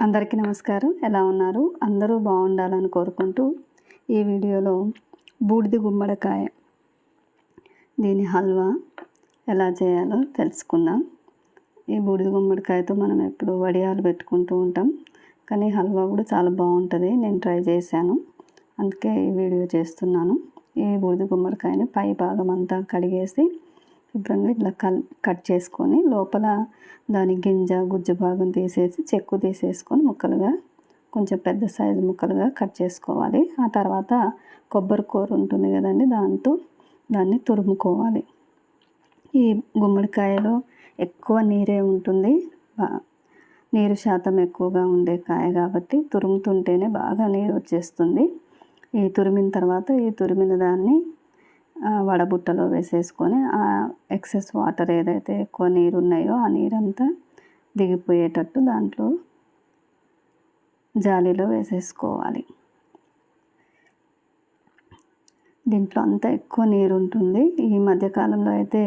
అందరికీ నమస్కారం. ఎలా ఉన్నారు? అందరూ బాగుండాలని కోరుకుంటూ ఈ వీడియోలో బూడిద గుమ్మడికాయ దీని హల్వా ఎలా చేయాలో తెలుసుకుందాం. ఈ బూడిది గుమ్మడికాయతో మనం ఎప్పుడు వడియాలు పెట్టుకుంటూ ఉంటాం. కానీ హల్వా కూడా చాలా బాగుంటుంది. నేను ట్రై చేశాను. అందుకే ఈ వీడియో చేస్తున్నాను. ఈ బూడిది గుమ్మడికాయని పై భాగం అంతా కడిగేసి శుభ్రంగా ఇట్లా కల్ కట్ చేసుకొని లోపల దాని గింజ గుజ్జు భాగం తీసేసి చెక్కు తీసేసుకొని ముక్కలుగా కొంచెం పెద్ద సైజు ముక్కలుగా కట్ చేసుకోవాలి. ఆ తర్వాత కొబ్బరి కూర ఉంటుంది కదండి దాంతో దాన్ని తురుముకోవాలి. ఈ గుమ్మడికాయలో ఎక్కువ నీరే ఉంటుంది. నీరు శాతం ఎక్కువగా ఉండే కాయ కాబట్టి తురుముతుంటేనే బాగా నీరు వచ్చేస్తుంది. ఈ తురిమిన తర్వాత ఈ తురిమిన దాన్ని వడబుట్టలో వేసేసుకొని ఆ ఎక్సెస్ వాటర్ ఏదైతే ఎక్కువ నీరు ఉన్నాయో ఆ నీరంతా దిగిపోయేటట్టు దాంట్లో జాలీలో వేసేసుకోవాలి. దీంట్లో అంతా ఎక్కువ నీరు ఉంటుంది ఈ మధ్యకాలంలో అయితే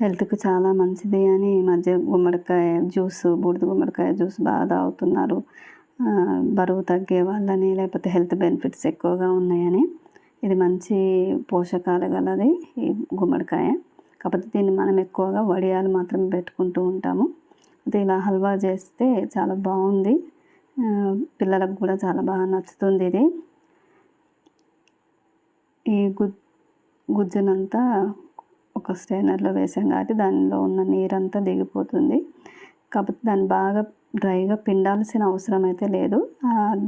హెల్త్కి చాలా మంచిది అని ఈ మధ్య గుమ్మడికాయ జ్యూస్ బూడిద గుమ్మడికాయ జ్యూస్ బాగా తాగుతున్నారు. బరువు తగ్గే వాళ్ళని లేకపోతే హెల్త్ బెనిఫిట్స్ ఎక్కువగా ఉన్నాయని. ఇది మంచి పోషకాలు గలది ఈ గుమ్మడికాయ. కాకపోతే దీన్ని మనం ఎక్కువగా వడియాలు మాత్రం పెట్టుకుంటూ ఉంటాము. అయితే ఇలా హల్వా చేస్తే చాలా బాగుంది. పిల్లలకు కూడా చాలా బాగా నచ్చుతుంది ఇది. ఈ గు గుజ్జునంతా ఒక స్ట్రైనర్లో వేసాం కాబట్టి దానిలో ఉన్న నీరంతా దిగిపోతుంది. కాకపోతే దాన్ని బాగా డ్రైగా పిండాల్సిన అవసరం అయితే లేదు.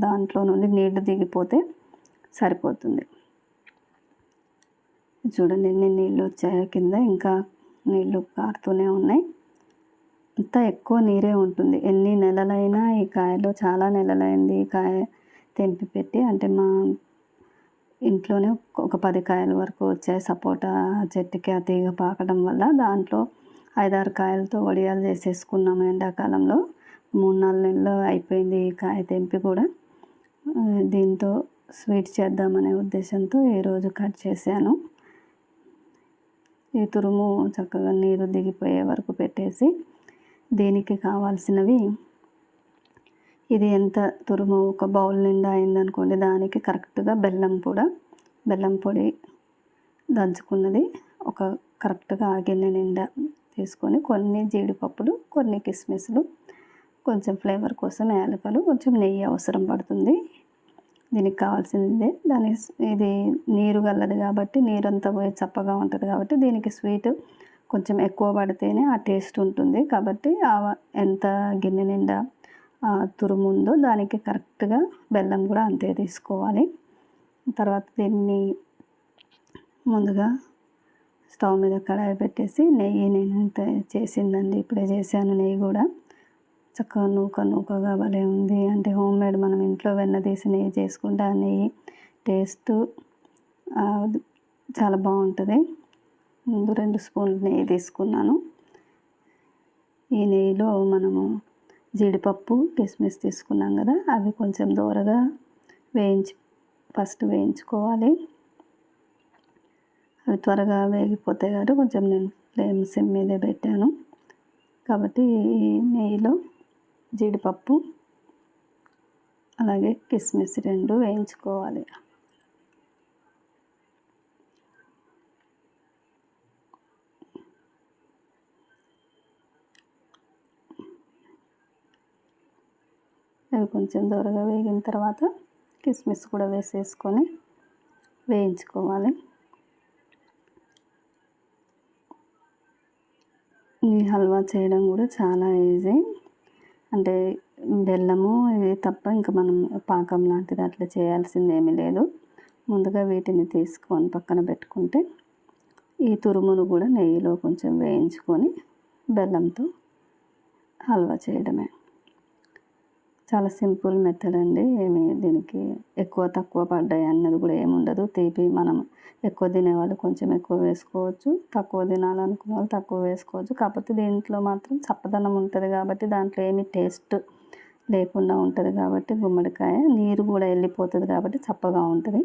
దాంట్లో నుండి నీళ్ళు దిగిపోతే సరిపోతుంది. చూడండి ఎన్ని నీళ్ళు వచ్చాయో కింద ఇంకా నీళ్ళు కారుతూనే ఉన్నాయి. అంత ఎక్కువ నీరే ఉంటుంది. ఎన్ని నెలలైనా ఈ కాయలో చాలా నెలలైంది. ఈ కాయ తెంపి పెట్టి అంటే మా ఇంట్లోనే ఒక పది కాయల వరకు వచ్చాయి సపోటా చెట్టుకి ఆ తీగ పాకడం వల్ల దాంట్లో ఐదారు కాయలతో వడియాలు చేసేసుకున్నాము ఎండాకాలంలో. మూడు నాలుగు నెలలు అయిపోయింది ఈ కాయ తెంపి కూడా. దీంతో స్వీట్ చేద్దామనే ఉద్దేశంతో ఈరోజు కట్ చేశాను. ఈ తురుము చక్కగా నీరు దిగిపోయే వరకు పెట్టేసి దీనికి కావాల్సినవి? ఇది ఎంత తురుము? ఒక బౌల్ నిండా అయిందనుకోండి దానికి కరెక్ట్గా బెల్లం కూడా బెల్లం పొడి దంచుకున్నది. ఒక కరెక్ట్గా ఆ నిండా తీసుకొని కొన్ని జీడిపప్పులు కొన్ని కిస్మిస్లు కొంచెం ఫ్లేవర్ కోసం యాలకలు కొంచెం నెయ్యి అవసరం పడుతుంది. దీనికి కావాల్సిందే. దాని ఇది నీరు గల్లది కాబట్టి నీరంతా పోయి చప్పగా ఉంటుంది కాబట్టి దీనికి స్వీట్ కొంచెం ఎక్కువ పడితేనే ఆ టేస్ట్ ఉంటుంది. కాబట్టి ఆ ఎంత గిన్నె నిండా ఆ తురుము ఉందో దానికి కరెక్ట్గా బెల్లం కూడా అంతే తీసుకోవాలి. తర్వాత దీన్ని ముందుగా స్టవ్ మీద కడాయి పెట్టేసి నెయ్యి నేను చేసిందండి. ఇప్పుడే చేశాను నెయ్యి కూడా. చక్కగా నూక నూకగా భలే ఉంది. అంటే హోమ్ మేడ్ మనం ఇంట్లో వెన్న తీసి నెయ్యి చేసుకుంటే ఆ నెయ్యి టేస్ట్ చాలా బాగుంటుంది. ముందు రెండు స్పూన్లు నెయ్యి తీసుకున్నాను. ఈ నెయ్యిలో మనము జీడిపప్పు కిస్మిస్ తీసుకున్నాం కదా అవి కొంచెం దూరగా వేయించి ఫస్ట్ వేయించుకోవాలి. అవి త్వరగా వేగిపోతాయి కాబట్టి కొంచెం నేను ఫ్లేమ్ సిమ్ మీదే పెట్టాను. కాబట్టి ఈ నెయ్యిలో జీడిపప్పు అలాగే కిస్మిస్ రెండు వేయించుకోవాలి. అవి కొంచెం దూరగా వేగిన తర్వాత కిస్మిస్ కూడా వేసేసుకొని వేయించుకోవాలి. ఈ హల్వా చేయడం కూడా చాలా ఈజీ. అంటే బెల్లము ఇది తప్ప ఇంకా మనం పాకం లాంటిది అట్లా చేయాల్సింది ఏమీ లేదు. ముందుగా వీటిని తీసుకొని పక్కన పెట్టుకుంటే ఈ తురుమును కూడా నెయ్యిలో కొంచెం వేయించుకొని బెల్లంతో హల్వా చేయడమే. చాలా సింపుల్ మెథడ్ అండి. ఏమి దీనికి ఎక్కువ తక్కువ పడ్డాయి అన్నది కూడా ఏమి ఉండదు. తీపి మనం ఎక్కువ తినేవాళ్ళు కొంచెం ఎక్కువ వేసుకోవచ్చు. తక్కువ తినాలనుకునే వాళ్ళు తక్కువ వేసుకోవచ్చు. కాకపోతే దీంట్లో మాత్రం చప్పదనం ఉంటుంది కాబట్టి దాంట్లో ఏమి టేస్ట్ లేకుండా ఉంటుంది కాబట్టి గుమ్మడికాయ నీరు కూడా వెళ్ళిపోతుంది కాబట్టి చప్పగా ఉంటుంది.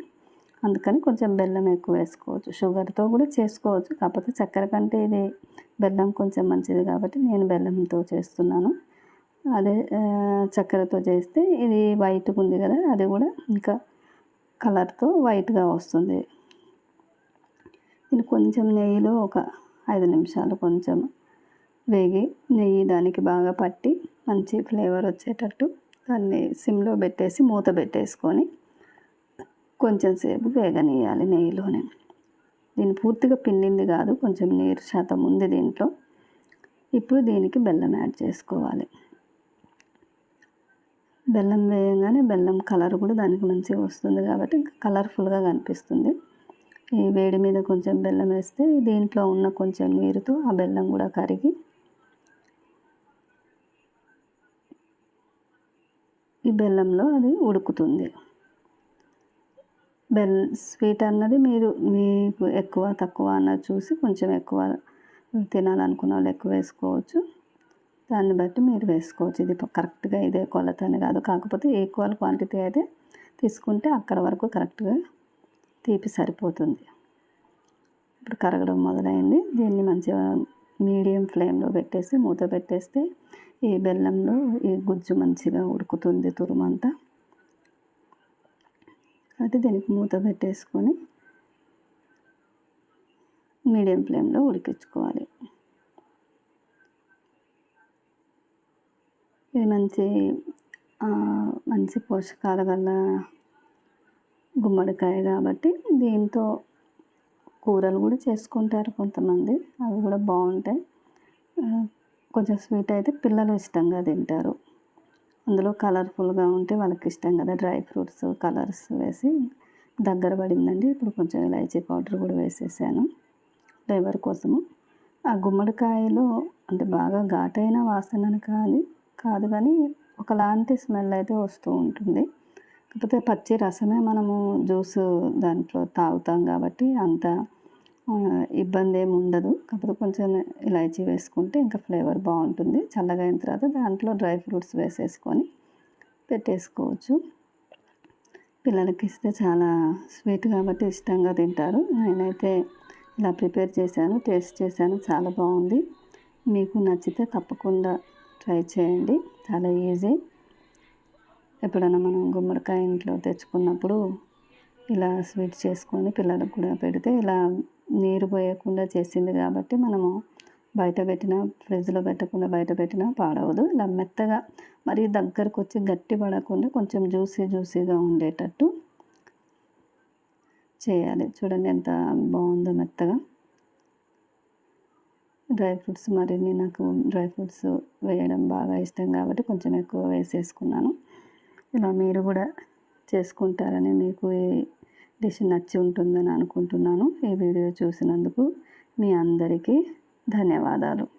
అందుకని కొంచెం బెల్లం ఎక్కువ వేసుకోవచ్చు. షుగర్తో కూడా చేసుకోవచ్చు. కాకపోతే చక్కెర కంటే ఇది బెల్లం కొంచెం మంచిది కాబట్టి నేను బెల్లంతో చేస్తున్నాను. అదే చక్కెరతో చేస్తే ఇది వైట్గా ఉంది కదా అది కూడా ఇంకా కలర్తో వైట్గా వస్తుంది. ఇది కొంచెం నెయ్యిలో ఒక ఐదు నిమిషాలు కొంచెం వేగి నెయ్యి దానికి బాగా పట్టి మంచి ఫ్లేవర్ వచ్చేటట్టు దాన్ని సిమ్లో పెట్టేసి మూత పెట్టేసుకొని కొంచెం సేపు వేగనీయాలి నెయ్యిలోనే. దీన్ని పూర్తిగా పిండింది కాదు కొంచెం నీరు శాతం ఉంది దీంట్లో. ఇప్పుడు దీనికి బెల్లం యాడ్ చేసుకోవాలి. బెల్లం వేయగానే బెల్లం కలర్ కూడా దానికి మంచిగా వస్తుంది కాబట్టి ఇంకా కలర్ఫుల్గా కనిపిస్తుంది. ఈ వేడి మీద కొంచెం బెల్లం వేస్తే దీంట్లో ఉన్న కొంచెం నీరుతో ఆ బెల్లం కూడా కరిగి ఈ బెల్లంలో అది ఉడుకుతుంది. బెల్ స్వీట్ అన్నది మీరు మీకు ఎక్కువ తక్కువ అన్నది చూసి కొంచెం ఎక్కువ తినాలనుకున్న వాళ్ళు ఎక్కువ వేసుకోవచ్చు. దాన్ని బట్టి మీరు వేసుకోవచ్చు. ఇది కరెక్ట్గా ఇదే కొలత అని కాదు. కాకపోతే ఈక్వల్ క్వాంటిటీ అయితే తీసుకుంటే అక్కడ వరకు కరెక్ట్గా తీపి సరిపోతుంది. ఇప్పుడు కరగడం మొదలైంది. దీన్ని మంచిగా మీడియం ఫ్లేమ్లో పెట్టేసి మూత పెట్టేస్తే ఈ బెల్లంలో ఈ గుజ్జు మంచిగా ఉడుకుతుంది తురుమంతా. కాబట్టి దీనికి మూత పెట్టేసుకొని మీడియం ఫ్లేమ్లో ఉడికించుకోవాలి. ఇది మంచి మంచి పోషకాల గల గుమ్మడికాయ కాబట్టి దీంతో కూరలు కూడా చేసుకుంటారు కొంతమంది. అవి కూడా బాగుంటాయి. కొంచెం స్వీట్ అయితే పిల్లలు ఇష్టంగా తింటారు. అందులో కలర్ఫుల్గా ఉంటే వాళ్ళకి ఇష్టం కదా. డ్రై ఫ్రూట్స్ కలర్స్ వేసి దగ్గర పడిందండి. ఇప్పుడు కొంచెం ఇలాచీ పౌడర్ కూడా వేసేసాను ఫ్లేవర్ కోసము. ఆ గుమ్మడికాయలో అంటే బాగా ఘాటైన వాసన కాదు కాదు కానీ ఒకలాంటి స్మెల్ అయితే వస్తూ ఉంటుంది. కాకపోతే పచ్చి రసమే మనము జ్యూస్ దాంట్లో తాగుతాం కాబట్టి అంత ఇబ్బంది ఏమి ఉండదు. కాకపోతే కొంచెం ఇలాచీ వేసుకుంటే ఇంకా ఫ్లేవర్ బాగుంటుంది. చల్లగా అయిన తర్వాత దాంట్లో డ్రై ఫ్రూట్స్ వేసేసుకొని పెట్టేసుకోవచ్చు. పిల్లలకి ఇస్తే చాలా స్వీట్ కాబట్టి ఇష్టంగా తింటారు. నేనైతే ఇలా ప్రిపేర్ చేశాను టేస్ట్ చేశాను చాలా బాగుంది. మీకు నచ్చితే తప్పకుండా ట్రై చేయండి. చాలా ఈజీ. ఎప్పుడైనా మనం గుమ్మడికాయ ఇంట్లో తెచ్చుకున్నప్పుడు ఇలా స్వీట్ చేసుకొని పిల్లలకు కూడా పెడితే ఇలా నీరు పోయకుండా చేసింది కాబట్టి మనము బయట పెట్టినా ఫ్రిడ్జ్లో పెట్టకుండా బయట పెట్టినా పాడవదు. ఇలా మెత్తగా మరీ దగ్గరకు వచ్చి గట్టి పడకుండా కొంచెం జ్యూసీ జ్యూసీగా ఉండేటట్టు చేయాలి. చూడండి ఎంత బాగుందో మెత్తగా. డ్రై ఫ్రూట్స్ మరిన్ని నాకు డ్రై ఫ్రూట్స్ వేయడం బాగా ఇష్టం కాబట్టి కొంచెం ఎక్కువ వేసేసుకున్నాను. ఇలా మీరు కూడా చేసుకుంటారని మీకు ఈ డిష్ నచ్చి ఉంటుందని అనుకుంటున్నాను. ఈ వీడియో చూసినందుకు మీ అందరికీ ధన్యవాదాలు.